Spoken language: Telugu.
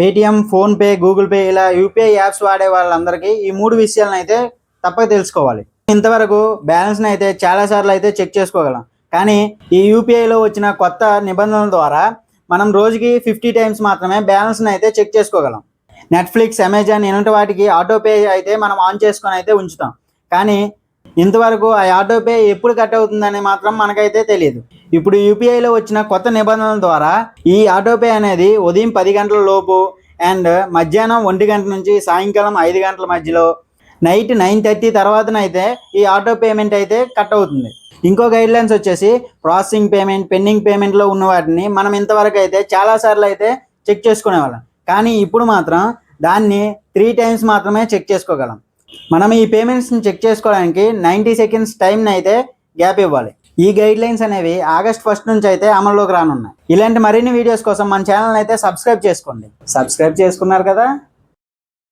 పేటిఎం ఫోన్పే గూగుల్ పే ఇలా యూపీఐ యాప్స్ వాడే వాళ్ళందరికీ ఈ మూడు విషయాలను అయితే తప్పక తెలుసుకోవాలి. ఇంతవరకు బ్యాలెన్స్ని అయితే చాలాసార్లు అయితే చెక్ చేసుకోగలం. కానీ ఈ యూపీఐలో వచ్చిన కొత్త నిబంధనల ద్వారా మనం రోజుకి ఫిఫ్టీ టైమ్స్ మాత్రమే బ్యాలెన్స్ని అయితే చెక్ చేసుకోగలం. నెట్ఫ్లిక్స్ అమెజాన్ ఇలాంటి వాటికి ఆటోపే అయితే మనం ఆన్ చేసుకొని అయితే ఉంచుతాం. కానీ ఇంతవరకు ఆ ఆటో పే ఎప్పుడు కట్ అవుతుందని మాత్రం మనకైతే తెలియదు ఇప్పుడు యూపీఐలో వచ్చిన కొత్త నిబంధనల ద్వారా ఈ ఆటో పే అనేది ఉదయం పది గంటల లోపు అండ్ మధ్యాహ్నం ఒంటి గంట నుంచి సాయంకాలం ఐదు గంటల మధ్యలో నైట్ నైన్ థర్టీ తర్వాతనైతే ఈ ఆటో పేమెంట్ అయితే కట్ అవుతుంది. ఇంకో గైడ్ లైన్స్ వచ్చేసి ప్రాసెసింగ్ పేమెంట్ పెండింగ్ పేమెంట్లో ఉన్న వాటిని మనం ఇంతవరకు అయితే చాలాసార్లు అయితే చెక్ చేసుకునేవాళ్ళం కానీ ఇప్పుడు మాత్రం దాన్ని త్రీ టైమ్స్ మాత్రమే చెక్ చేసుకోగలం. మనం ఈ పేమెంట్స్ని చెక్ చేసుకోవడానికి నైంటీ సెకండ్స్ టైంని అయితే గ్యాప్ ఇవ్వాలి. ఈ గైడ్ లైన్స్ అనేవి ఆగస్ట్ ఫస్ట్ నుంచి అయితే అమల్లోకి రానున్నాయి. ఇలాంటి మరిన్ని వీడియోస్ కోసం మన ఛానల్ అయితే సబ్స్క్రైబ్ చేసుకోండి. సబ్స్క్రైబ్ చేసుకున్నారు కదా?